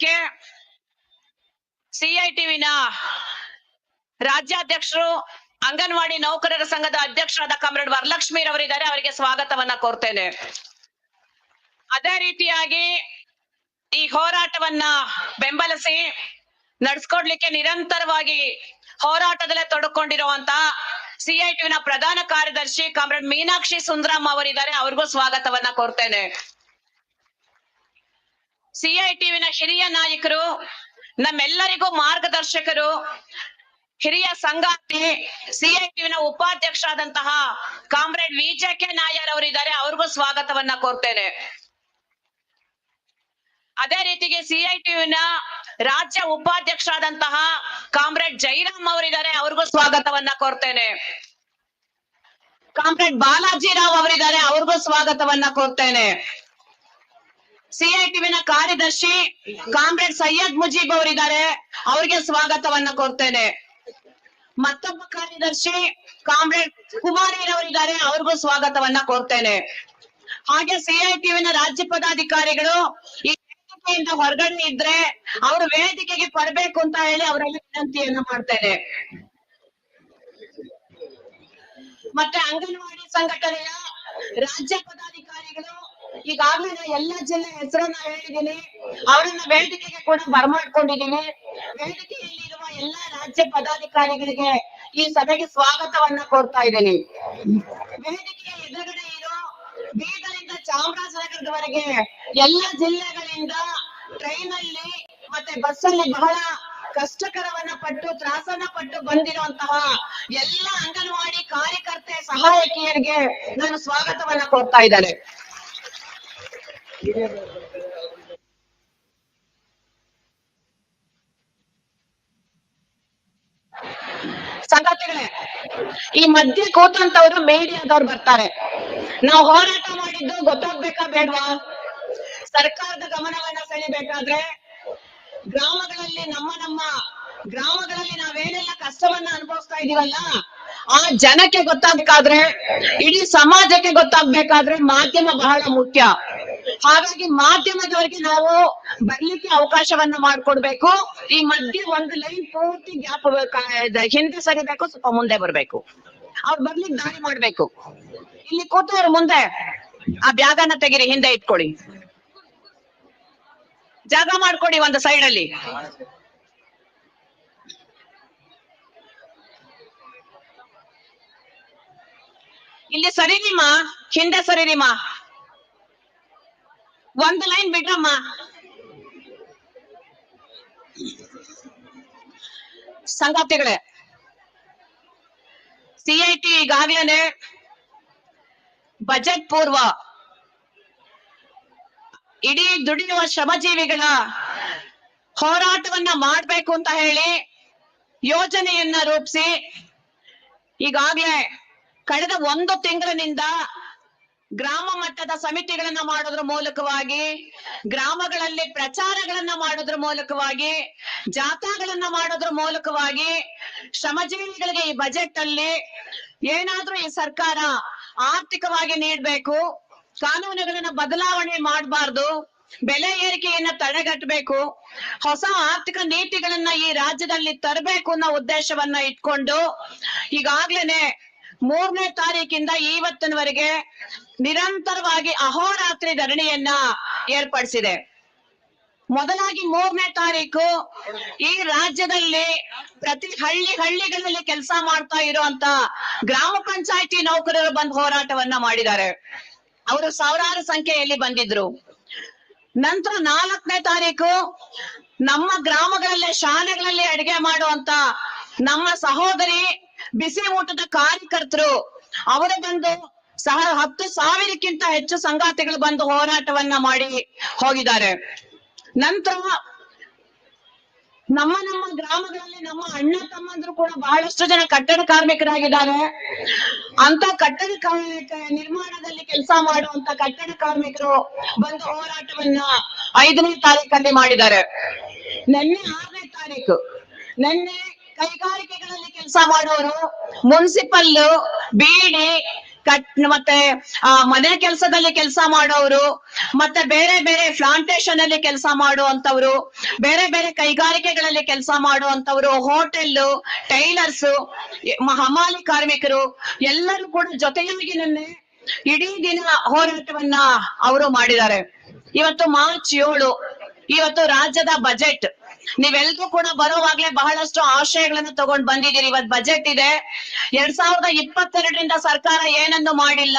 K ಸಿಐಟಿವಿನ ರಾಜ್ಯಾಧ್ಯಕ್ಷರು, ಅಂಗನವಾಡಿ ನೌಕರರ ಸಂಘದ ಅಧ್ಯಕ್ಷರಾದ ಕಾಮ್ರೇಡ್ ವರಲಕ್ಷ್ಮಿ ರವರಿದ್ದಾರೆ. ಅವರಿಗೆ ಸ್ವಾಗತವನ್ನ ಕೋರ್ತೇನೆ. ಅದೇ ರೀತಿಯಾಗಿ ಈ ಹೋರಾಟವನ್ನ ಬೆಂಬಲಿಸಿ ನಡ್ಸ್ಕೊಡ್ಲಿಕ್ಕೆ ನಿರಂತರವಾಗಿ ಹೋರಾಟದಲ್ಲೇ ತೊಡಕೊಂಡಿರುವಂತ ಸಿಐಟಿವಿನ ಪ್ರಧಾನ ಕಾರ್ಯದರ್ಶಿ ಕಾಮ್ರೇಡ್ ಮೀನಾಕ್ಷಿ ಸುಂದರಾಮ್ ಅವರಿದ್ದಾರೆ. ಅವ್ರಿಗೂ ಸ್ವಾಗತವನ್ನ ಕೋರ್ತೇನೆ. ಸಿಐಟಿವಿನ ಹಿರಿಯ ನಾಯಕರು, ನಮ್ಮೆಲ್ಲರಿಗೂ ಮಾರ್ಗದರ್ಶಕರು, ಹಿರಿಯ ಸಂಗಾತಿ ಸಿಐಟಿವಿನ ಉಪಾಧ್ಯಕ್ಷರಾದಂತಹ ಕಾಮ್ರೇಡ್ ವಿಜೆಕೆ ನಾಯರ್ ಅವರಿದ್ದಾರೆ. ಅವ್ರಿಗೂ ಸ್ವಾಗತವನ್ನ ಕೋರ್ತೇನೆ. ಅದೇ ರೀತಿಗೆ ಸಿಐಟಿವಿನ ರಾಜ್ಯ ಉಪಾಧ್ಯಕ್ಷರಾದಂತಹ ಕಾಮ್ರೇಡ್ ಜೈರಾಮ್ ಅವರಿದ್ದಾರೆ. ಅವ್ರಿಗೂ ಸ್ವಾಗತವನ್ನ ಕೋರ್ತೇನೆ. ಕಾಮ್ರೇಡ್ ಬಾಲಾಜಿ ರಾವ್ ಅವರಿದ್ದಾರೆ. ಅವ್ರಿಗೂ ಸ್ವಾಗತವನ್ನ ಕೋರ್ತೇನೆ. ಸಿಐಟಿವಿನ ಕಾರ್ಯದರ್ಶಿ ಕಾಮ್ರೇಡ್ ಸೈಯದ್ ಮುಜೀಬ್ ಅವರಿದ್ದಾರೆ. ಅವರಿಗೆ ಸ್ವಾಗತವನ್ನ ಕೋರ್ತೇನೆ. ಮತ್ತೊಬ್ಬ ಕಾರ್ಯದರ್ಶಿ ಕಾಮ್ರೇಡ್ ಕುಮಾರಿರವರಿದ್ದಾರೆ ಅವ್ರಿಗೂ ಸ್ವಾಗತವನ್ನ ಕೋರ್ತೇನೆ. ಹಾಗೆ ಸಿಐಟಿವಿನ ರಾಜ್ಯ ಪದಾಧಿಕಾರಿಗಳು ಈ ವೇದಿಕೆಯಿಂದ ಹೊರಗಡೆ ಇದ್ರೆ ಅವರು ವೇದಿಕೆಗೆ ಬರಬೇಕು ಅಂತ ಹೇಳಿ ಅವರಲ್ಲಿ ವಿನಂತಿಯನ್ನ ಮಾಡ್ತೇನೆ. ಮತ್ತೆ ಅಂಗನವಾಡಿ ಸಂಘಟನೆಯ ರಾಜ್ಯ ಪದಾಧಿಕಾರಿಗಳು ಈಗಾಗಲೇ ನಾ ಎಲ್ಲ ಜಿಲ್ಲೆ ಹೆಸರನ್ನ ಹೇಳಿದ್ದೀನಿ. ಅವರನ್ನ ವೇದಿಕೆಗೆ ಕೂಡ ಬರಮಾಡ್ಕೊಂಡಿದ್ದೀನಿ. ವೇದಿಕೆಯಲ್ಲಿ ಇರುವ ಎಲ್ಲಾ ರಾಜ್ಯ ಪದಾಧಿಕಾರಿಗಳಿಗೆ ಈ ಸಭೆಗೆ ಸ್ವಾಗತವನ್ನ ಕೊಡ್ತಾ ಇದ್ದೀನಿ. ವೇದಿಕೆಯ ಎದುರುಗಡೆ ಇರೋ ಬೀದರಿಂದ ಚಾಮರಾಜನಗರದವರೆಗೆ ಎಲ್ಲ ಜಿಲ್ಲೆಗಳಿಂದ ಟ್ರೈನ್ ಅಲ್ಲಿ ಮತ್ತೆ ಬಸ್ ಅಲ್ಲಿ ಬಹಳ ಕಷ್ಟಕರವನ್ನ ಪಟ್ಟು, ತ್ರಾಸನ್ನ ಪಟ್ಟು ಬಂದಿರುವಂತಹ ಎಲ್ಲ ಅಂಗನವಾಡಿ ಕಾರ್ಯಕರ್ತೆ ಸಹಾಯಕಿಯರಿಗೆ ನಾನು ಸ್ವಾಗತವನ್ನ ಕೊಡ್ತಾ ಇದ್ದೇನೆ. ಸಂಗತಿಗಳೇ, ಈ ಮಧ್ಯೆ ಕೂತಂತವ್ರು ಮೇಡಿಯಾದವ್ರು ಬರ್ತಾರೆ. ನಾವು ಹೋರಾಟ ಮಾಡಿದ್ದು ಗೊತ್ತಾಗ್ಬೇಕಾ ಬೇಡ್ವಾ? ಸರ್ಕಾರದ ಗಮನವನ್ನ ಸೆಳಿಬೇಕಾದ್ರೆ, ಗ್ರಾಮಗಳಲ್ಲಿ ನಮ್ಮ ನಮ್ಮ, ಗ್ರಾಮಗಳಲ್ಲಿ ನಾವೇನೆಲ್ಲ ಕಷ್ಟವನ್ನ ಅನುಭವಿಸ್ತಾ ಇದೀವಲ್ಲ, ಆ ಜನಕ್ಕೆ ಗೊತ್ತಾಗ್ಬೇಕಾದ್ರೆ, ಇಡೀ ಸಮಾಜಕ್ಕೆ ಗೊತ್ತಾಗ್ಬೇಕಾದ್ರೆ ಮಾಧ್ಯಮ ಬಹಳ ಮುಖ್ಯ. ಹಾಗಾಗಿ ಮಾಧ್ಯಮದವರಿಗೆ ನಾವು ಬರ್ಲಿಕ್ಕೆ ಅವಕಾಶವನ್ನ ಮಾಡ್ಕೊಡ್ಬೇಕು. ಈ ಮಧ್ಯೆ ಒಂದು ಲೈನ್ ಪೂರ್ತಿ ಗ್ಯಾಪ್ ಹಿಂದೆ ಸರಿಬೇಕು, ಸ್ವಲ್ಪ ಮುಂದೆ ಬರ್ಬೇಕು. ಅವ್ರು ಬರ್ಲಿಕ್ಕೆ ದಾರಿ ಮಾಡ್ಬೇಕು. ಇಲ್ಲಿ ಕೂತವ್ರು ಮುಂದೆ, ಆ ಬ್ಯಾಗನ್ನ ತೆಗಿರಿ, ಹಿಂದೆ ಇಟ್ಕೊಳ್ಳಿ. ಜಾಗ ಮಾಡ್ಕೊಡಿ ಒಂದು ಸೈಡ್ ಅಲ್ಲಿ ಇಲ್ಲಿ ಸರಿರಿಮ್ಮ ಹಿಂದೆ ಸರಿರಿಮ್ಮ ಒಂದು ಲೈನ್ ಬಿಡ್ರಮ್ಮ ಸಂಗಾತಿಗಳೇ ಸಿಐಟಿ ಈಗಾಗಲೇ ಬಜೆಟ್ ಪೂರ್ವ ಇಡೀ ದುಡಿಯುವ ಶ್ರಮಜೀವಿಗಳ ಹೋರಾಟವನ್ನ ಮಾಡ್ಬೇಕು ಅಂತ ಹೇಳಿ ಯೋಜನೆಯನ್ನ ರೂಪಿಸಿ ಈಗಾಗ್ಲೇ ಕಳೆದ ಒಂದು ತಿಂಗಳಿನಿಂದ ಗ್ರಾಮ ಮಟ್ಟದ ಸಮಿತಿಗಳನ್ನ ಮಾಡೋದ್ರ ಮೂಲಕವಾಗಿ, ಗ್ರಾಮಗಳಲ್ಲಿ ಪ್ರಚಾರಗಳನ್ನ ಮಾಡೋದ್ರ ಮೂಲಕವಾಗಿ, ಜಾಥಾಗಳನ್ನ ಮಾಡೋದ್ರ ಮೂಲಕವಾಗಿ ಶ್ರಮಜೀವಿಗಳಿಗೆ ಈ ಬಜೆಟ್ ಅಲ್ಲಿ ಏನಾದ್ರೂ ಈ ಸರ್ಕಾರ ಆರ್ಥಿಕವಾಗಿ ನೀಡ್ಬೇಕು, ಕಾನೂನುಗಳನ್ನ ಬದಲಾವಣೆ ಮಾಡಬಾರ್ದು, ಬೆಲೆ ಏರಿಕೆಯನ್ನ ತಡೆಗಟ್ಟಬೇಕು, ಹೊಸ ಆರ್ಥಿಕ ನೀತಿಗಳನ್ನ ಈ ರಾಜ್ಯದಲ್ಲಿ ತರಬೇಕು ಅನ್ನೋ ಉದ್ದೇಶವನ್ನ ಇಟ್ಕೊಂಡು ಈಗಾಗ್ಲೇನೆ ಮೂರನೇ ತಾರೀಕಿಂದ ಇವತ್ತಿನವರೆಗೆ ನಿರಂತರವಾಗಿ ಅಹೋರಾತ್ರಿ ಧರಣಿಯನ್ನ ಏರ್ಪಡಿಸಿದೆ. ಮೊದಲಾಗಿ ಮೂರನೇ ತಾರೀಕು ಈ ರಾಜ್ಯದಲ್ಲಿ ಪ್ರತಿ ಹಳ್ಳಿ ಹಳ್ಳಿಗಳಲ್ಲಿ ಕೆಲಸ ಮಾಡ್ತಾ ಇರುವಂತ ಗ್ರಾಮ ಪಂಚಾಯತಿ ನೌಕರರು ಬಂದು ಹೋರಾಟವನ್ನ ಮಾಡಿದ್ದಾರೆ. ಅವರು ಸಾವಿರಾರು ಸಂಖ್ಯೆಯಲ್ಲಿ ಬಂದಿದ್ರು. ನಂತರ ನಾಲ್ಕನೇ ತಾರೀಕು ನಮ್ಮ ಗ್ರಾಮಗಳಲ್ಲೇ ಶಾಲೆಗಳಲ್ಲಿ ಅಡಿಗೆ ಮಾಡುವಂತ ನಮ್ಮ ಸಹೋದರಿ ಬಿಸಿ ಊಟದ ಕಾರ್ಯಕರ್ತರು ಅವರ ಬಂದು ಸಹ ಹತ್ತು ಸಾವಿರಕ್ಕಿಂತ ಹೆಚ್ಚು ಸಂಗಾತಿಗಳು ಬಂದು ಹೋರಾಟವನ್ನ ಮಾಡಿ ಹೋಗಿದ್ದಾರೆ. ನಂತರ ನಮ್ಮ ನಮ್ಮ ಗ್ರಾಮಗಳಲ್ಲಿ ನಮ್ಮ ಅಣ್ಣ ತಮ್ಮಂದ್ರು ಕೂಡ ಬಹಳಷ್ಟು ಜನ ಕಟ್ಟಡ ಕಾರ್ಮಿಕರಾಗಿದ್ದಾರೆ. ಅಂತ ಕಟ್ಟಡ ನಿರ್ಮಾಣದಲ್ಲಿ ಕೆಲಸ ಮಾಡುವಂತ ಕಟ್ಟಡ ಕಾರ್ಮಿಕರು ಬಂದು ಹೋರಾಟವನ್ನ ಐದನೇ ತಾರೀಕಲ್ಲಿ ಮಾಡಿದ್ದಾರೆ. ನಿನ್ನೆ ಆರನೇ ತಾರೀಕು. ನಿನ್ನೆ ಕೈಗಾರಿಕೆಗಳಲ್ಲಿ ಕೆಲಸ ಮಾಡುವವರು ಮುನ್ಸಿಪಲ್ ಬೀಡಿ, ಕಟ್, ಮತ್ತೆ, ಆ, ಮನೆ ಕೆಲಸದಲ್ಲಿ ಕೆಲಸ ಮಾಡೋರು ಮತ್ತೆ ಬೇರೆ ಬೇರೆ ಪ್ಲಾಂಟೇಶನ್ ಅಲ್ಲಿ ಕೆಲಸ ಮಾಡುವಂತವ್ರು ಬೇರೆ ಬೇರೆ ಕೈಗಾರಿಕೆಗಳಲ್ಲಿ ಕೆಲಸ ಮಾಡುವಂತವ್ರು ಹೋಟೆಲ್ ಟೈಲರ್ಸ್ ಹಮಾಲಿ ಕಾರ್ಮಿಕರು, ಎಲ್ಲರೂ ಕೂಡ ಜೊತೆಯಾಗಿ ನಿನ್ನೆ ಇಡೀ ದಿನ ಹೋರಾಟವನ್ನ ಅವರು ಮಾಡಿದ್ದಾರೆ. ಇವತ್ತು ಮಾರ್ಚ್ ಏಳು, ಇವತ್ತು ರಾಜ್ಯದ ಬಜೆಟ್. ನೀವೆಲ್ರೂ ಕೂಡ ಬರೋವಾಗ್ಲೇ ಬಹಳಷ್ಟು ಆಶಯಗಳನ್ನು ತಗೊಂಡ್ ಬಂದಿದ್ದೀರಿ. ಇವತ್ ಬಜೆಟ್ ಇದೆ. ಎರಡ್ ಸಾವಿರದ ಇಪ್ಪತ್ತೆರಡರಿಂದ ಸರ್ಕಾರ ಏನನ್ನು ಮಾಡಿಲ್ಲ.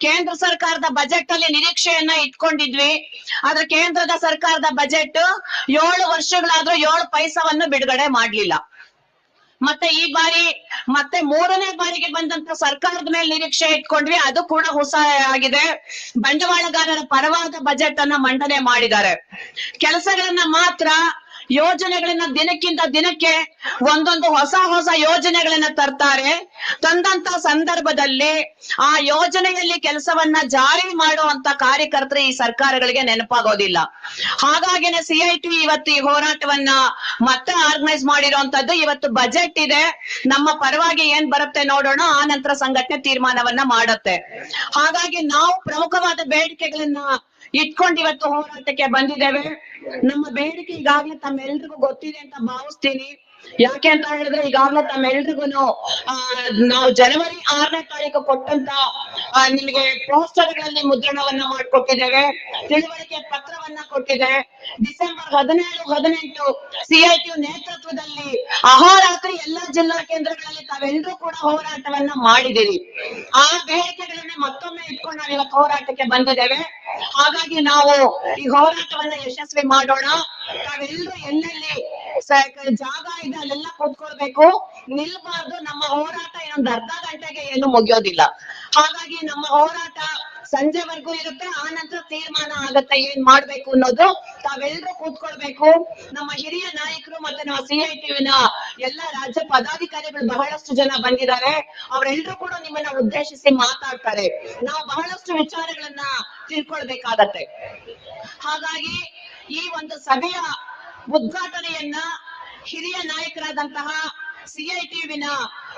ಕೇಂದ್ರ ಸರ್ಕಾರದ ಬಜೆಟ್ ಅಲ್ಲಿ ನಿರೀಕ್ಷೆಯನ್ನ ಇಟ್ಕೊಂಡಿದ್ವಿ. ಆದ್ರೆ ಕೇಂದ್ರದ ಸರ್ಕಾರದ ಬಜೆಟ್ ಏಳು ವರ್ಷಗಳಾದ್ರೂ ಏಳು ಪೈಸವನ್ನು ಬಿಡುಗಡೆ ಮಾಡ್ಲಿಲ್ಲ. ಮತ್ತೆ ಈ ಬಾರಿ, ಮತ್ತೆ ಮೂರನೇ ಬಾರಿಗೆ ಬಂದಂತ ಸರ್ಕಾರದ ಮೇಲೆ ನಿರೀಕ್ಷೆ ಇಟ್ಕೊಂಡ್ವಿ. ಅದು ಕೂಡ ಹೊಸ ಆಗಿದೆ. ಬಂಡವಾಳಗಾರರ ಪರವಾದ ಬಜೆಟ್ ಅನ್ನ ಮಂಡನೆ ಮಾಡಿದ್ದಾರೆ. ಕೆಲಸಗಳನ್ನ ಮಾತ್ರ ಯೋಜನೆಗಳನ್ನ ದಿನಕ್ಕಿಂತ ದಿನಕ್ಕೆ ಒಂದೊಂದು ಹೊಸ ಹೊಸ ಯೋಜನೆಗಳನ್ನ ತರ್ತಾರೆ. ತಂದಂತ ಸಂದರ್ಭದಲ್ಲಿ ಆ ಯೋಜನೆಯಲ್ಲಿ ಕೆಲಸವನ್ನ ಜಾರಿ ಮಾಡುವಂತ ಕಾರ್ಯಕರ್ತರು ಈ ಸರ್ಕಾರಗಳಿಗೆ ನೆನಪಾಗೋದಿಲ್ಲ. ಹಾಗಾಗಿನೇ ಸಿಐಟಿ ಇವತ್ತು ಈ ಹೋರಾಟವನ್ನ ಮತ್ತೆ ಆರ್ಗನೈಸ್ ಮಾಡಿರುವಂತದ್ದು ಇವತ್ತು ಬಜೆಟ್ ಇದೆ. ನಮ್ಮ ಪರವಾಗಿ ಏನ್ ಬರುತ್ತೆ ನೋಡೋಣ, ಆ ನಂತರ ಸಂಘಟನೆ ತೀರ್ಮಾನವನ್ನ ಮಾಡುತ್ತೆ. ಹಾಗಾಗಿ ನಾವು ಪ್ರಮುಖವಾದ ಬೇಡಿಕೆಗಳನ್ನ ಇಟ್ಕೊಂಡು ಇವತ್ತು ಹೋರಾಟಕ್ಕೆ ಬಂದಿದ್ದೇವೆ. ನಮ್ಮ ಬೇಡಿಕೆ ಈಗಾಗಲೇ ತಮ್ಮೆಲ್ರಿಗೂ ಗೊತ್ತಿದೆ ಅಂತ ಭಾವಿಸ್ತೀನಿ. ಯಾಕೆ ಅಂತ ಹೇಳಿದ್ರೆ ಈಗಾಗ್ಲೇ ತಮ್ಮೆಲ್ರಿಗೂ ನಾವು ಜನವರಿ ಆರನೇ ತಾರೀಕು ಕೊಟ್ಟಂತ ನಿಮಗೆ ಪೋಸ್ಟರ್ಗಳಲ್ಲಿ ಮುದ್ರಣವನ್ನ ಮಾಡ್ಕೊಟ್ಟಿದ್ದೇವೆ, ತಿಳುವಳಿಕೆ ಪತ್ರವನ್ನ ಕೊಟ್ಟಿದೆ ಡಿಸೆಂಬರ್ ಹದಿನೇಳು, ಹದಿನೆಂಟು ಸಿಐಟಿ ನೇತೃತ್ವದಲ್ಲಿ ಅಹೋರಾತ್ರಿ ಎಲ್ಲಾ ಜಿಲ್ಲಾ ಕೇಂದ್ರಗಳಲ್ಲಿ ತಾವೆಲ್ಲರೂ ಕೂಡ ಹೋರಾಟವನ್ನ ಮಾಡಿದಿರಿ ಆ ಬೇಡಿಕೆಗಳನ್ನ ಮತ್ತೊಮ್ಮೆ ಇಟ್ಕೊಂಡು ನಾವು ಇವತ್ತು ಹೋರಾಟಕ್ಕೆ ಬಂದಿದ್ದೇವೆ. ಹಾಗಾಗಿ ನಾವು ಈ ಹೋರಾಟವನ್ನ ಯಶಸ್ವಿ ಮಾಡೋಣ. ತಾವೆಲ್ಲರೂ ಎಲ್ಲೆಲ್ಲಿ ಜಾಗ ಇದೆ ಅಲ್ಲೆಲ್ಲ ಕೂತ್ಕೊಳ್ಬೇಕು ನಿಲ್ಬಾರ್ದು. ನಮ್ಮ ಹೋರಾಟ ಇನ್ನೊಂದು ಅರ್ಧ ಗಂಟೆಗೆ ಏನು ಮುಗಿಯೋದಿಲ್ಲ. ಹಾಗಾಗಿ ನಮ್ಮ ಹೋರಾಟ ಸಂಜೆವರೆಗೂ ಇರುತ್ತೆ. ಆ ನಂತರ ತೀರ್ಮಾನ ಆಗತ್ತೆ. ಏನ್ ಮಾಡ್ಬೇಕು ಅನ್ನೋದು ತಾವೆಲ್ಲರೂ ಕೂತ್ಕೊಳ್ಬೇಕು. ನಮ್ಮ ಹಿರಿಯ ನಾಯಕರು ಮತ್ತೆ ನಮ್ಮ ಸಿಐಟಿವಿನ ಎಲ್ಲ ರಾಜ್ಯ ಪದಾಧಿಕಾರಿಗಳು ಬಹಳಷ್ಟು ಜನ ಬಂದಿದ್ದಾರೆ. ಅವರೆಲ್ಲರೂ ಕೂಡ ನಿಮ್ಮನ್ನ ಉದ್ದೇಶಿಸಿ ಮಾತಾಡ್ತಾರೆ. ನಾವು ಬಹಳಷ್ಟು ವಿಚಾರಗಳನ್ನ ತಿಳ್ಕೊಳ್ಬೇಕಾಗತ್ತೆ. ಹಾಗಾಗಿ ಈ ಒಂದು ಸಭೆಯ ಉದ್ಘಾಟನೆಯನ್ನ ಹಿರಿಯ ನಾಯಕರಾದಂತಹ ಸಿಐಟಿವಿನ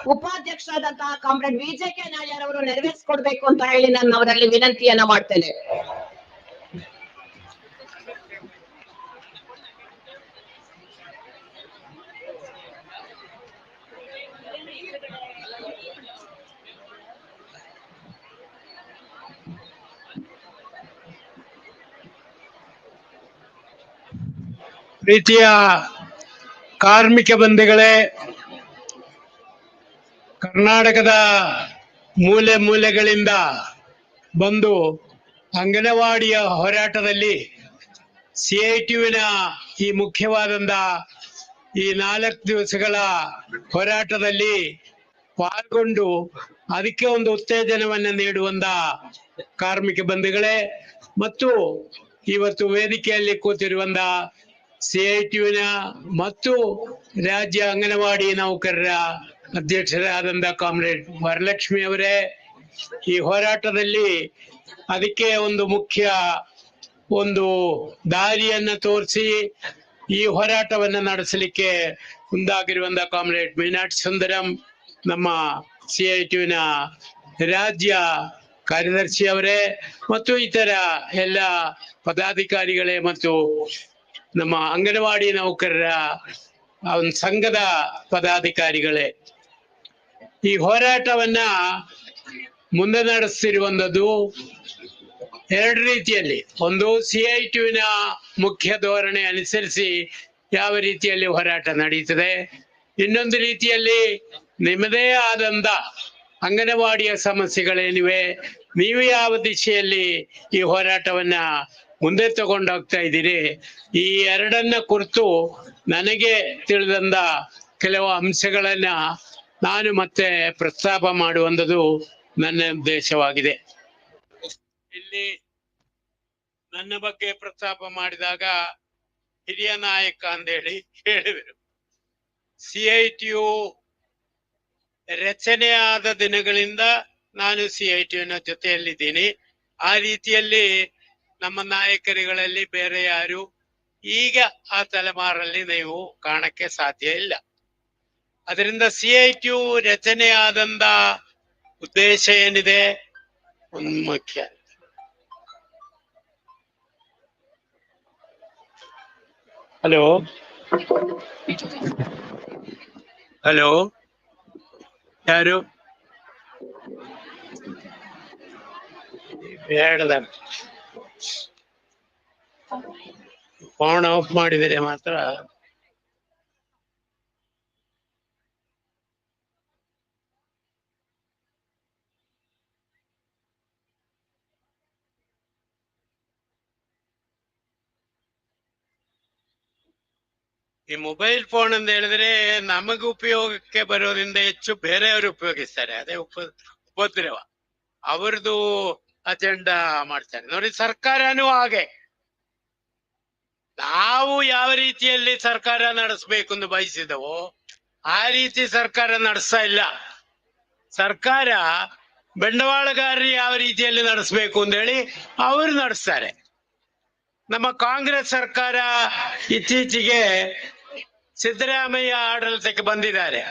ಉಪಾಧ್ಯಕ್ಷರಾದಂತಹ ಕಾಮ್ರೇಡ್ ವಿಜೆ ನಾಯರ್ ಅವರು ನೆರವೇರಿಸಿಕೊಡ್ಬೇಕು ಅಂತ ಹೇಳಿ ನಾನು ಅವರಲ್ಲಿ ವಿನಂತಿಯನ್ನ ಮಾಡ್ತೇನೆ. ಪ್ರೀತಿಯ ಕಾರ್ಮಿಕ ಬಂಧುಗಳೇ, ಕರ್ನಾಟಕದ ಮೂಲೆ ಮೂಲೆಗಳಿಂದ ಬಂದು ಅಂಗನವಾಡಿಯ ಹೋರಾಟದಲ್ಲಿ ಸಿಐಟಿಯುವಿನ ಈ ಮುಖ್ಯವಾದಂತ ಈ ನಾಲ್ಕು ದಿವಸಗಳ ಹೋರಾಟದಲ್ಲಿ ಪಾಲ್ಗೊಂಡು ಅದಕ್ಕೆ ಒಂದು ಉತ್ತೇಜನವನ್ನು ನೀಡುವಂತ ಕಾರ್ಮಿಕ ಬಂಧುಗಳೇ ಮತ್ತು ಇವತ್ತು ವೇದಿಕೆಯಲ್ಲಿ ಕೂತಿರುವಂತ ಸಿಐಟಿಯುವಿನ ಮತ್ತು ರಾಜ್ಯ ಅಂಗನವಾಡಿ ನೌಕರರ ಅಧ್ಯಕ್ಷರಾದಂತಹ ಕಾಮ್ರೇಡ್ ವರಲಕ್ಷ್ಮಿ ಅವರೇ, ಈ ಹೋರಾಟದಲ್ಲಿ ಅದಕ್ಕೆ ಒಂದು ಮುಖ್ಯ ಒಂದು ದಾರಿಯನ್ನ ತೋರಿಸಿ ಈ ಹೋರಾಟವನ್ನ ನಡೆಸಲಿಕ್ಕೆ ಮುಂದಾಗಿರುವಂತ ಕಾಮ್ರೇಡ್ ಮೀನಾಟ್ ಸುಂದರಂ, ನಮ್ಮ ಟಿಯುನ ರಾಜ್ಯ ಕಾರ್ಯದರ್ಶಿ ಅವರೇ ಮತ್ತು ಇತರ ಎಲ್ಲ ಪದಾಧಿಕಾರಿಗಳೇ ಮತ್ತು ನಮ್ಮ ಅಂಗನವಾಡಿ ನೌಕರರ ಒಂದು ಸಂಘದ ಪದಾಧಿಕಾರಿಗಳೇ. ಈ ಹೋರಾಟವನ್ನ ಮುಂದೆ ನಡೆಸ್ತಿರುವಂತದ್ದು ಎರಡು ರೀತಿಯಲ್ಲಿ. ಒಂದು ಸಿ ಐ ಟಿವಿನ ಮುಖ್ಯ ಧೋರಣೆ ಅನುಸರಿಸಿ ಯಾವ ರೀತಿಯಲ್ಲಿ ಹೋರಾಟ ನಡೀತದೆ. ಇನ್ನೊಂದು ರೀತಿಯಲ್ಲಿ ನಿಮ್ಮದೇ ಆದಂತ ಅಂಗನವಾಡಿಯ ಸಮಸ್ಯೆಗಳೇನಿವೆ, ನೀವು ಯಾವ ದಿಶೆಯಲ್ಲಿ ಈ ಹೋರಾಟವನ್ನ ಮುಂದೆ ತಗೊಂಡೋಗ್ತಾ ಇದ್ದೀರಿ. ಈ ಎರಡನ್ನ ಕುರಿತು ನನಗೆ ತಿಳಿದಂತ ಕೆಲವು ಅಂಶಗಳನ್ನ ನಾನು ಮತ್ತೆ ಪ್ರಸ್ತಾಪ ಮಾಡುವಂಥದ್ದು ನನ್ನ ಉದ್ದೇಶವಾಗಿದೆ. ಇಲ್ಲಿ ನನ್ನ ಬಗ್ಗೆ ಪ್ರಸ್ತಾಪ ಮಾಡಿದಾಗ ಹಿರಿಯ ನಾಯಕ ಅಂತೇಳಿ ಹೇಳಿದರು. ಸಿಐಟಿಯು ರಚನೆಯಾದ ದಿನಗಳಿಂದ ನಾನು ಸಿಐಟಿಯುನ ಜೊತೆಯಲ್ಲಿದ್ದೀನಿ. ಆ ರೀತಿಯಲ್ಲಿ ನಮ್ಮ ನಾಯಕರುಗಳಲ್ಲಿ ಬೇರೆ ಯಾರು? ಈಗ ಆ ತಲೆಮಾರಲ್ಲಿ ನೀವು ಕಾಣಕ್ಕೆ ಸಾಧ್ಯ ಇಲ್ಲ. ಅದರಿಂದ ಸಿಐಟಿಯು ರಚನೆಯಾದಂತ ಉದ್ದೇಶ ಏನಿದೆ? ಒಂದು ಮುಖ್ಯ. ಹಲೋ ಹಲೋ ಯಾರು? ಬೇಡದ ಫೋನ್ ಆಫ್ ಮಾಡಿದರೆ ಮಾತ್ರ ಈ ಮೊಬೈಲ್ ಫೋನ್ ಅಂತ ಹೇಳಿದ್ರೆ ನಮಗೆ ಉಪಯೋಗಕ್ಕೆ ಬರೋದ್ರಿಂದ ಹೆಚ್ಚು ಬೇರೆಯವರು ಉಪಯೋಗಿಸ್ತಾರೆ. ಅದೇ ಉಪ, ಉಪದ್ರವ. ಅವ್ರದ್ದು ಅಜೆಂಡಾ ಮಾಡ್ತಾರೆ. ನೋಡಿ, ಸರ್ಕಾರನೂ ಹಾಗೆ. ನಾವು ಯಾವ ರೀತಿಯಲ್ಲಿ ಸರ್ಕಾರ ನಡೆಸಬೇಕು ಎಂದು ಬಯಸಿದವೋ, ಆ ರೀತಿ ಸರ್ಕಾರ ನಡೆಸ್ತಾ ಇಲ್ಲ. ಸರ್ಕಾರ ಬಂಡವಾಳಗಾರರು ಯಾವ ರೀತಿಯಲ್ಲಿ ನಡೆಸಬೇಕು ಅಂತ ಹೇಳಿ ಅವರು ನಡೆಸ್ತಾರೆ. ನಮ್ಮ ಕಾಂಗ್ರೆಸ್ ಸರ್ಕಾರ ಇತ್ತೀಚೆಗೆ ಸಿದ್ದರಾಮಯ್ಯ ಆಡಳಿತಕ್ಕೆ ಬಂದಿದ್ದಾರೆ.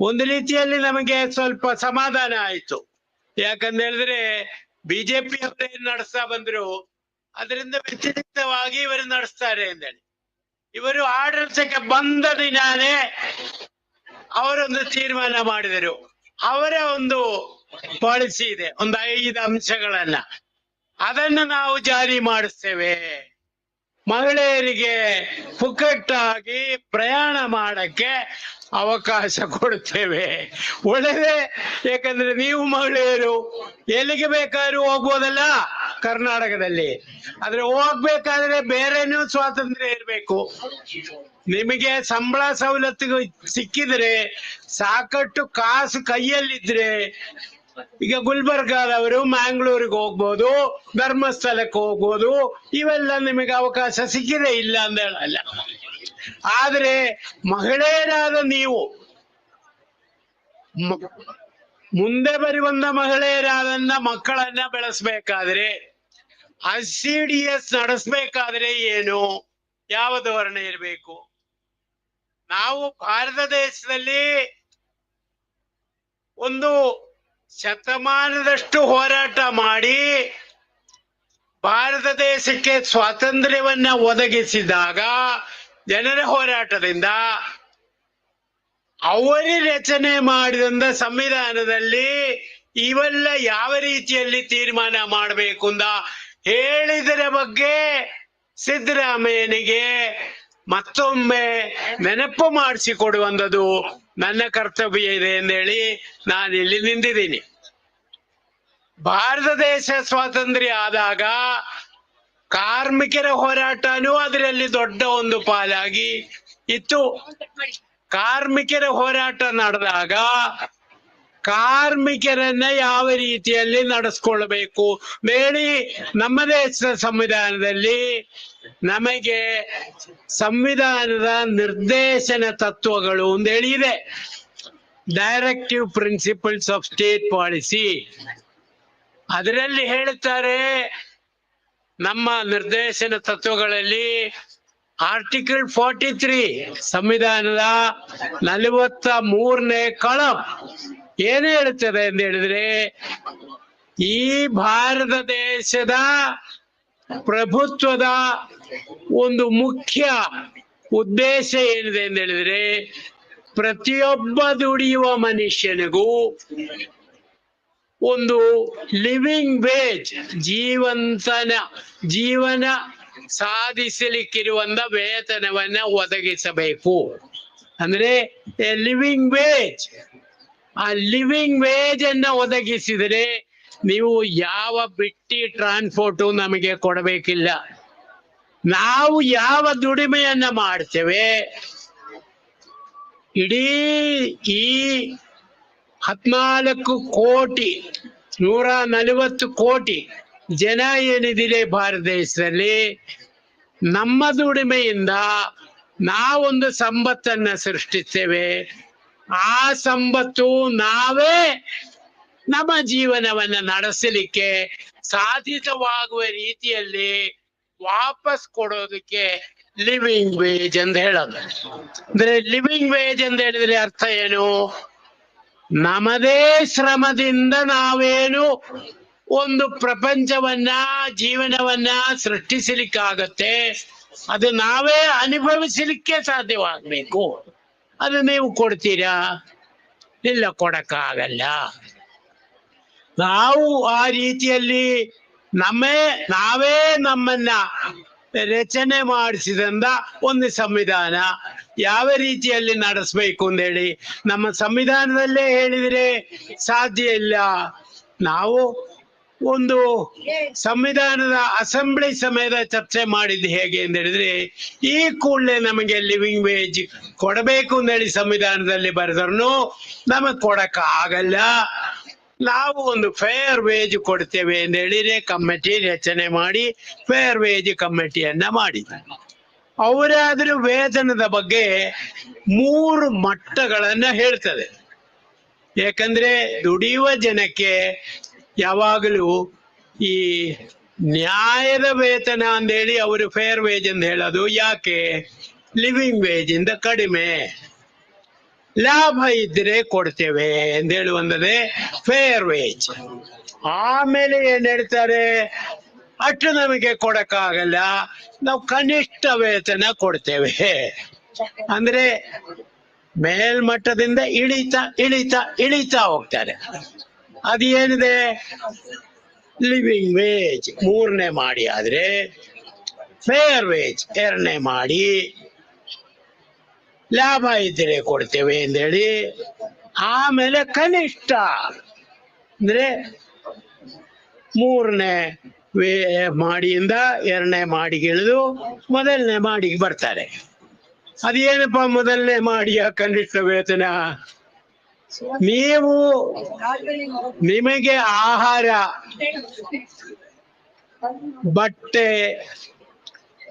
ಒಂದು ರೀತಿಯಲ್ಲಿ ನಮಗೆ ಸ್ವಲ್ಪ ಸಮಾಧಾನ ಆಯಿತು. ಯಾಕಂತ ಹೇಳಿದ್ರೆ ಬಿಜೆಪಿ ಏನ್ ನಡೆಸ್ತಾ ಬಂದ್ರು, ಅದರಿಂದ ವ್ಯತಿರಿಕ್ತವಾಗಿ ಇವರು ನಡೆಸ್ತಾರೆ ಅಂದೇಳಿ ಇವರು ಆಡಳಿತಕ್ಕೆ ಬಂದ ದಿನಾನೇ ಅವರೊಂದು ತೀರ್ಮಾನ ಮಾಡಿದರು. ಅವರ ಒಂದು ಪಾಲಿಸಿ ಇದೆ, ಒಂದು ಐದು ಅಂಶಗಳನ್ನ. ಅದನ್ನು ನಾವು ಜಾರಿ ಮಾಡಿಸ್ತೇವೆ. ಮಹಿಳೆಯರಿಗೆ ಪುಕ್ಕಟ್ಟಾಗಿ ಪ್ರಯಾಣ ಮಾಡಕ್ಕೆ ಅವಕಾಶ ಕೊಡುತ್ತೇವೆ. ಒಳ್ಳೆಯದೇ ಏಕೆಂದ್ರೆ ನೀವು ಮಹಿಳೆಯರು, ಎಲ್ಲಿಗೆ ಬೇಕಾದ್ರೂ ಹೋಗ್ಬೋದಲ್ಲ? ಕರ್ನಾಟಕದಲ್ಲಿ. ಆದ್ರೆ ಹೋಗ್ಬೇಕಾದ್ರೆ ಬೇರೆನೂ ಸ್ವಾತಂತ್ರ್ಯ ಇರಬೇಕು. ನಿಮಗೆ ಸಂಬಳ ಸವಲತ್ತು ಸಿಕ್ಕಿದ್ರೆ, ಸಾಕಷ್ಟು ಕಾಸು ಕೈಯಲ್ಲಿದ್ರೆ, ಈಗ ಗುಲ್ಬರ್ಗಾದವರು ಮ್ಯಾಂಗ್ಳೂರಿಗೆ ಹೋಗ್ಬೋದು, ಧರ್ಮಸ್ಥಳಕ್ಕೆ ಹೋಗ್ಬೋದು, ಇವೆಲ್ಲ ನಿಮಗೆ ಅವಕಾಶ ಸಿಕ್ಕಿದೆ ಇಲ್ಲ ಅಂತ ಹೇಳಲ್ಲ ಆದ್ರೆ ಮಹಿಳೆಯರಾದ ನೀವು ಮುಂದೆ ಮುಂದೆ ಬರುವಂತ ಮಹಿಳೆಯರಾದನ್ನ ಮಕ್ಕಳನ್ನ ಬೆಳೆಸ್ಬೇಕಾದ್ರೆ ಎಸ್ ನಡೆಸ್ಬೇಕಾದ್ರೆ ಏನು? ಯಾವ ಧೋರಣೆ ಇರಬೇಕು? ನಾವು ಭಾರತ ದೇಶದಲ್ಲಿ ಒಂದು ಶತಮಾನದಷ್ಟು ಹೋರಾಟ ಮಾಡಿ ಭಾರತ ದೇಶಕ್ಕೆ ಸ್ವಾತಂತ್ರ್ಯವನ್ನ ಒದಗಿಸಿದಾಗ ಜನರ ಹೋರಾಟದಿಂದ ಅವರೇ ರಚನೆ ಮಾಡಿದಂತ ಸಂವಿಧಾನದಲ್ಲಿ ಇವೆಲ್ಲ ಯಾವ ರೀತಿಯಲ್ಲಿ ತೀರ್ಮಾನ ಮಾಡಬೇಕು ಅಂತ ಹೇಳಿದರ ಬಗ್ಗೆ ಸಿದ್ದರಾಮಯ್ಯನಿಗೆ ಮತ್ತೊಮ್ಮೆ ನೆನಪು ಮಾಡಿಸಿಕೊಡುವಂಥದ್ದು ನನ್ನ ಕರ್ತವ್ಯ ಇದೆ ಎಂದೇಳಿ ನಾನು ಇಲ್ಲಿ ನಿಂತಿದ್ದೀನಿ. ಭಾರತ ದೇಶ ಸ್ವಾತಂತ್ರ್ಯ ಆದಾಗ ಕಾರ್ಮಿಕರ ಹೋರಾಟನೂ ಅದರಲ್ಲಿ ದೊಡ್ಡ ಒಂದು ಪಾಲಾಗಿ ಇತ್ತು. ಕಾರ್ಮಿಕರ ಹೋರಾಟ ನಡೆದಾಗ ಕಾರ್ಮಿಕರನ್ನ ಯಾವ ರೀತಿಯಲ್ಲಿ ನಡೆಸ್ಕೊಳ್ಬೇಕು? ಬೇಡಿ ನಮ್ಮ ದೇಶದ ಸಂವಿಧಾನದಲ್ಲಿ ನಮಗೆ ಸಂವಿಧಾನದ ನಿರ್ದೇಶನ ತತ್ವಗಳು ಅಂತ ಹೇಳಿದೆ. Directive principles of state policy ಅದರಲ್ಲಿ ಹೇಳುತ್ತಾರೆ ನಮ್ಮ ನಿರ್ದೇಶನ ತತ್ವಗಳಲ್ಲಿ ಆರ್ಟಿಕಲ್ ಫಾರ್ಟಿ ತ್ರೀ ಸಂವಿಧಾನದ ನಲವತ್ತ ಮೂರನೇ ಕಳಂ ಏನು ಹೇಳುತ್ತದೆ ಅಂತ ಹೇಳಿದ್ರೆ, ಈ ಭಾರತ ದೇಶದ ಪ್ರಭುತ್ವದ ಒಂದು ಮುಖ್ಯ ಉದ್ದೇಶ ಏನಿದೆ ಅಂತ ಹೇಳಿದ್ರೆ, ಪ್ರತಿಯೊಬ್ಬ ದುಡಿಯುವ ಮನುಷ್ಯನಿಗೂ ಒಂದು ಲಿವಿಂಗ್ ವೇಜ್ ಜೀವಂತನ, ಜೀವನ ಸಾಧಿಸಲಿಕ್ಕಿರುವಂತ ವೇತನವನ್ನ ಒದಗಿಸಬೇಕು. ಅಂದ್ರೆ ಲಿವಿಂಗ್ ವೇಜ್ ಆ ಲಿವಿಂಗ್ ವೇಜ್ ಅನ್ನ ಒದಗಿಸಿದರೆ ನೀವು ಯಾವ ಬಿಟ್ಟಿ ಟ್ರಾನ್ಸ್ಪೋರ್ಟು ನಮಗೆ ಕೊಡಬೇಕಿಲ್ಲ. ನಾವು ಯಾವ ದುಡಿಮೆಯನ್ನ ಮಾಡ್ತೇವೆ. ಇಡೀ ಈ ಹತ್ನಾಲ್ಕು ಕೋಟಿ, ನೂರ ನಲವತ್ತು ಕೋಟಿ ಜನ ಏನಿದಿದೆ ಭಾರತ ದೇಶದಲ್ಲಿ? ನಮ್ಮ ದುಡಿಮೆಯಿಂದ ನಾವೊಂದು ಸಂಪತ್ತನ್ನ ಸೃಷ್ಟಿಸ್ತೇವೆ. ಆ ಸಂಪತ್ತು ನಾವೇ ನಮ್ಮ ಜೀವನವನ್ನ ನಡೆಸಲಿಕ್ಕೆ ಸಾಧಿತವಾಗುವ ರೀತಿಯಲ್ಲಿ ವಾಪಸ್ ಕೊಡೋದಕ್ಕೆ ಲಿವಿಂಗ್ ವೇಜ್ ಅಂತ ಹೇಳೋದು. ಅಂದ್ರೆ ಲಿವಿಂಗ್ ವೇಜ್ ಅಂತ ಹೇಳಿದ್ರೆ ಅರ್ಥ ಏನು? ನಮ್ಮದೇ ಶ್ರಮದಿಂದ ನಾವೇನು ಒಂದು ಪ್ರಪಂಚವನ್ನ, ಜೀವನವನ್ನ ಸೃಷ್ಟಿಸಲಿಕ್ಕಾಗತ್ತೆ. ಅದು ನಾವೇ ಅನುಭವಿಸಲಿಕ್ಕೆ ಸಾಧ್ಯವಾಗಬೇಕು. ಅದು ನೀವು ಕೊಡ್ತೀರಾ? ಇಲ್ಲ, ಕೊಡಕ್ಕಾಗಲ್ಲ. ನಾವು ಆ ರೀತಿಯಲ್ಲಿ ನಮ್ಮೇ, ನಾವೇ ನಮ್ಮನ್ನ ರಚನೆ ಮಾಡಿಸಿದಂತ ಒಂದು ಸಂವಿಧಾನ. ಯಾವ ರೀತಿಯಲ್ಲಿ ನಡೆಸ್ಬೇಕು ಹೇಳಿ ನಮ್ಮ ಸಂವಿಧಾನದಲ್ಲೇ ಹೇಳಿದ್ರೆ ಸಾಧ್ಯ ಇಲ್ಲ. ನಾವು ಒಂದು ಸಂವಿಧಾನದ ಅಸೆಂಬ್ಲಿ ಸಮಯದ ಚರ್ಚೆ ಮಾಡಿದ್ದು ಹೇಗೆ ಅಂತ ಹೇಳಿದ್ರೆ, ಈ ಕೂಡಲೇ ನಮಗೆ ಲಿವಿಂಗ್ ವೇಜ್ ಕೊಡಬೇಕು ಅಂತ ಹೇಳಿ ಸಂವಿಧಾನದಲ್ಲಿ ಬರೆದ್ರು ನಮಗ್ ಕೊಡಕ್ ಆಗಲ್ಲ ನಾವು ಒಂದು ಫೇರ್ ವೇಜ್ ಕೊಡ್ತೇವೆ ಅಂತ ಹೇಳಿದ್ರೆ ಕಮಿಟಿ ರಚನೆ ಮಾಡಿ ಫೇರ್ ವೇಜ್ ಕಮಿಟಿಯನ್ನ ಮಾಡಿ ಅವರಾದ್ರೂ ವೇತನದ ಬಗ್ಗೆ ಮೂರು ಮಟ್ಟಗಳನ್ನ ಹೇಳ್ತದೆ. ಯಾಕಂದ್ರೆ ದುಡಿಯುವ ಜನಕ್ಕೆ ಯಾವಾಗಲೂ ಈ ನ್ಯಾಯದ ವೇತನ ಅಂದೇಳಿ ಅವರು ಫೇರ್ ವೇಜ್ ಅಂತ ಹೇಳೋದು ಯಾಕೆ? ಲಿವಿಂಗ್ ವೇಜ್ ಇಂದ ಕಡಿಮೆ. ಲಾಭ ಇದ್ರೆ ಕೊಡ್ತೇವೆ ಅಂತ ಹೇಳುವಂದರೆ ಫೇರ್ ವೇಜ್ ಆಮೇಲೆ ಏನ್ ಹೇಳ್ತಾರೆ, ಅಷ್ಟು ನಮಗೆ ಕೊಡಕ್ಕಾಗಲ್ಲ, ನಾವು ಕನಿಷ್ಠ ವೇತನ ಕೊಡ್ತೇವೆ. ಅಂದ್ರೆ ಮೇಲ್ಮಟ್ಟದಿಂದ ಇಳಿತಾ ಇಳಿತಾ ಇಳಿತಾ ಹೋಗ್ತಾರೆ. ಅದೇನಿದೆ? ಲಿವಿಂಗ್ ವೇಜ್ ಮೂರನೇ ಮಾಡಿ ಆದ್ರೆ ಫೇರ್ ವೇಜ್ ಎರಡನೇ ಮಾಡಿ. ಲಾಭ ಇದ್ರೆ ಕೊಡ್ತೇವೆ ಅಂದೇಳಿ. ಆಮೇಲೆ ಕನಿಷ್ಠ ಅಂದ್ರೆ ಮೂರನೇ ವೇ ಮಾಡಿಯಿಂದ ಎರಡನೇ ಮಾಡಿಗೆ ಇಳಿದು ಮೊದಲನೇ ಮಾಡಿಗೆ ಬರ್ತಾರೆ. ಅದೇನಪ್ಪ ಮೊದಲನೇ ಮಾಡಿಯ ಕನಿಷ್ಠ ವೇತನ? ನೀವು ನಿಮಗೆ ಆಹಾರ, ಬಟ್ಟೆ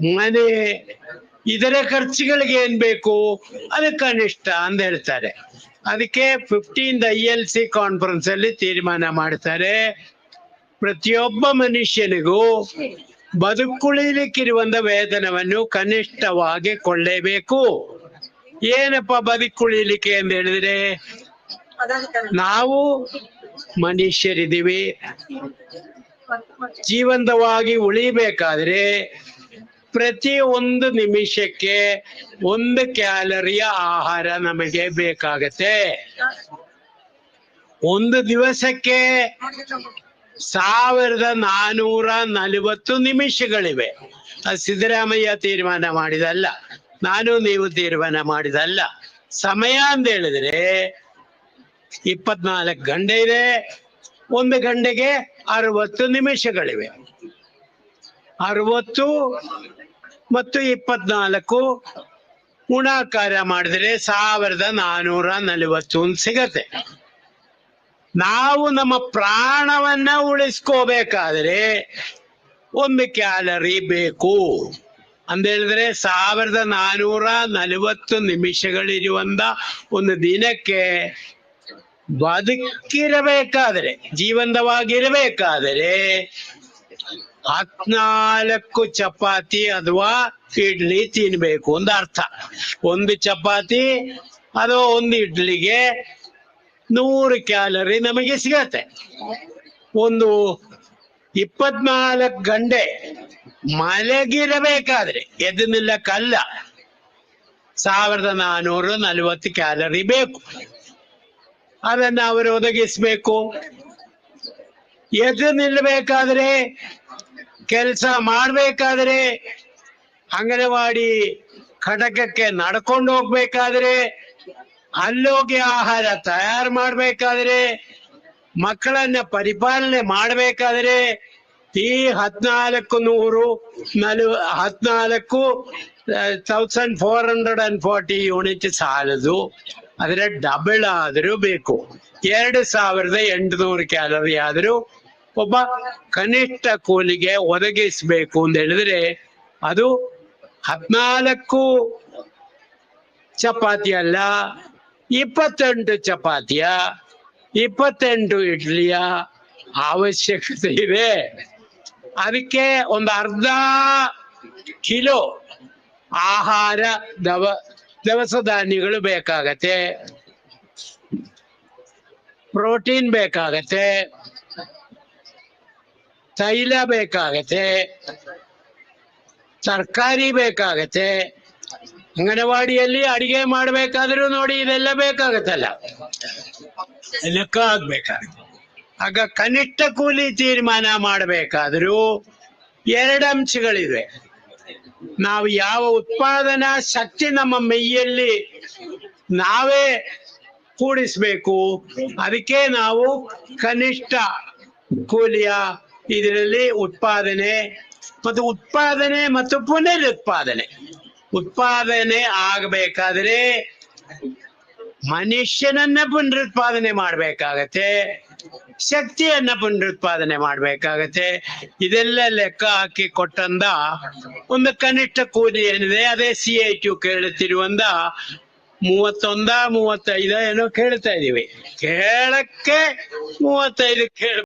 ಮನೆ ಇದರ ಖರ್ಚುಗಳಿಗೆ ಏನ್ ಬೇಕು? ಅದು ಕನಿಷ್ಠ ಅಂತ ಹೇಳ್ತಾರೆ. ಅದಕ್ಕೆ fifteen I L C conference ಅಲ್ಲಿ ತೀರ್ಮಾನ ಮಾಡ್ತಾರೆ. ಪ್ರತಿಯೊಬ್ಬ ಮನುಷ್ಯನಿಗೂ ಬದುಕುಳಿಲಿಕ್ಕಿರುವಂತ ವೇತನವನ್ನು ಕನಿಷ್ಠವಾಗಿ ಕೊಳ್ಳೇಬೇಕು ಏನಪ್ಪ ಬದುಕುಳಿಲಿಕ್ಕೆ ಅಂತ ಹೇಳಿದ್ರೆ, ನಾವು ಮನುಷ್ಯರಿದ್ದೀವಿ. ಜೀವಂತವಾಗಿ ಉಳಿಬೇಕಾದ್ರೆ ಪ್ರತಿ ಒಂದು ನಿಮಿಷಕ್ಕೆ ಒಂದು ಕ್ಯಾಲರಿಯ ಆಹಾರ ನಮಗೆ ಬೇಕಾಗತ್ತೆ. ಒಂದು ದಿವಸಕ್ಕೆ ಸಾವಿರದ ನಾನೂರ ನಲವತ್ತು ನಿಮಿಷಗಳಿವೆ. ಅದು ಸಿದ್ದರಾಮಯ್ಯ ತೀರ್ಮಾನ ಮಾಡಿದಲ್ಲ, ನಾನು ನೀವು ತೀರ್ಮಾನ ಮಾಡಿದಲ್ಲ. ಸಮಯ ಅಂತ ಹೇಳಿದ್ರೆ ಇಪ್ಪತ್ನಾಲ್ಕು ಗಂಟೆ ಇದೆ, ಒಂದು ಗಂಟೆಗೆ ಅರವತ್ತು ನಿಮಿಷಗಳಿವೆ. ಅರವತ್ತು ಮತ್ತು ಇಪ್ಪತ್ನಾಲ್ಕು ಗುಣಾಕಾರ ಮಾಡಿದ್ರೆ ಸಾವಿರದ ನಾನೂರ ನಲವತ್ತು ಸಿಗತ್ತೆ. ನಾವು ನಮ್ಮ ಪ್ರಾಣವನ್ನ ಉಳಿಸ್ಕೋಬೇಕಾದ್ರೆ ಒಂದು ಕ್ಯಾಲರಿ ಬೇಕು. ಅಂತ ಹೇಳಿದ್ರೆ ಸಾವಿರದ ನಾನೂರ ನಲವತ್ತು ನಿಮಿಷಗಳಿರುವಂತ ಒಂದು ದಿನಕ್ಕೆ ಬದುಕಿರಬೇಕಾದರೆ, ಜೀವಂತವಾಗಿರಬೇಕಾದರೆ ಹತ್ನಾಲ್ಕು ಚಪಾತಿ ಅಥವಾ ಇಡ್ಲಿ ತಿನ್ಬೇಕು ಒಂದು ಅರ್ಥ. ಒಂದು ಚಪಾತಿ ಅಥವಾ ಒಂದು ಇಡ್ಲಿಗೆ ನೂರು ಕ್ಯಾಲರಿ ನಮಗೆ ಸಿಗತ್ತೆ. ಒಂದು ಇಪ್ಪತ್ನಾಲ್ಕು ಗಂಟೆ ಮಲಗಿರಬೇಕಾದ್ರೆ ಎದ್ದು ಕಲ್ಲ ಸಾವಿರದ ನಾನೂರ ನಲವತ್ತು ಕ್ಯಾಲರಿ ಬೇಕು. ಅದನ್ನ ಅವರು ಒದಗಿಸ್ಬೇಕು. ಎದ್ದು ನಿಲ್ಲಬೇಕಾದ್ರೆ ಕೆಲಸ ಮಾಡ್ಬೇಕಾದ್ರೆ ಅಂಗನವಾಡಿ ಘಟಕಕ್ಕೆ ನಡ್ಕೊಂಡು ಹೋಗ್ಬೇಕಾದ್ರೆ ಅಲ್ಲೋಗಿ ಆಹಾರ ತಯಾರು ಮಾಡ್ಬೇಕಾದ್ರೆ ಮಕ್ಕಳನ್ನ ಪರಿಪಾಲನೆ ಮಾಡ್ಬೇಕಾದ್ರೆ ಈ ಹದ್ನಾಲ್ಕು ನೂರು ನಲು ಹದ್ನಾಲ್ಕು thousand four hundred and forty unit ಸಾಲದು. ಆದ್ರೆ ಡಬಲ್ ಆದ್ರೂ ಬೇಕು. ಎರಡು ಸಾವಿರದ ಎಂಟುನೂರು ಕ್ಯಾಲರಿ ಆದ್ರೂ ಒಬ್ಬ ಕನಿಷ್ಠ ಕೂಲಿಗೆ ಒದಗಿಸಬೇಕು ಅಂತ ಹೇಳಿದ್ರೆ ಅದು ಹದಿನಾಲ್ಕು ಚಪಾತಿ ಅಲ್ಲ, ಇಪ್ಪತ್ತೆಂಟು ಚಪಾತಿಯ, ಇಪ್ಪತ್ತೆಂಟು ಇಡ್ಲಿಯ ಅವಶ್ಯಕತೆ ಇದೆ. ಅದಕ್ಕೆ ಒಂದು ಅರ್ಧ ಕಿಲೋ ಆಹಾರ ದವ, ದವಸ ಧಾನ್ಯಗಳು ಬೇಕಾಗತ್ತೆ. ಪ್ರೋಟೀನ್ ಬೇಕಾಗತ್ತೆ. ತೈಲ ಬೇಕಾಗತ್ತೆ ತರಕಾರಿ ಬೇಕಾಗತ್ತೆ ಅಂಗನವಾಡಿಯಲ್ಲಿ ಅಡಿಗೆ ಮಾಡ್ಬೇಕಾದ್ರೂ ನೋಡಿ ಇದೆಲ್ಲ ಬೇಕಾಗತ್ತಲ್ಲ ಲೆಕ್ಕ ಆಗ್ಬೇಕಾಗತ್ತೆ ಆಗ ಕನಿಷ್ಠ ಕೂಲಿ ತೀರ್ಮಾನ ಮಾಡಬೇಕಾದ್ರೂ ಎರಡು ಅಂಶಗಳಿವೆ ನಾವು ಯಾವ ಉತ್ಪಾದನಾ ಶಕ್ತಿ ನಮ್ಮ ಮೈಯಲ್ಲಿ ನಾವೇ ಕೂಡಿಸ್ಬೇಕು ಅದಕ್ಕೆ ನಾವು ಕನಿಷ್ಠ ಕೂಲಿಯ ಇದರಲ್ಲಿ ಉತ್ಪಾದನೆ ಮತ್ತು ಉತ್ಪಾದನೆ ಮತ್ತು ಪುನರುತ್ಪಾದನೆ. ಉತ್ಪಾದನೆ ಆಗಬೇಕಾದ್ರೆ ಮನುಷ್ಯನನ್ನ ಪುನರುತ್ಪಾದನೆ ಮಾಡ್ಬೇಕಾಗತ್ತೆ, ಶಕ್ತಿಯನ್ನ ಪುನರುತ್ಪಾದನೆ ಮಾಡ್ಬೇಕಾಗತ್ತೆ. ಇದೆಲ್ಲ ಲೆಕ್ಕ ಹಾಕಿ ಕೊಟ್ಟಂದ ಒಂದು ಕನಿಷ್ಠ ಕೂಲಿ ಏನಿದೆ, ಅದೇ ಸಿ ಐ ಟು ಕೇಳುತ್ತಿರುವಂದ ಮೂವತ್ತೊಂದ, ಮೂವತ್ತೈದ ಏನೋ ಕೇಳ್ತಾ ಇದೀವಿ ಕೇಳಕ್ಕೆ ಮೂವತ್ತೈದು ಕೇಳ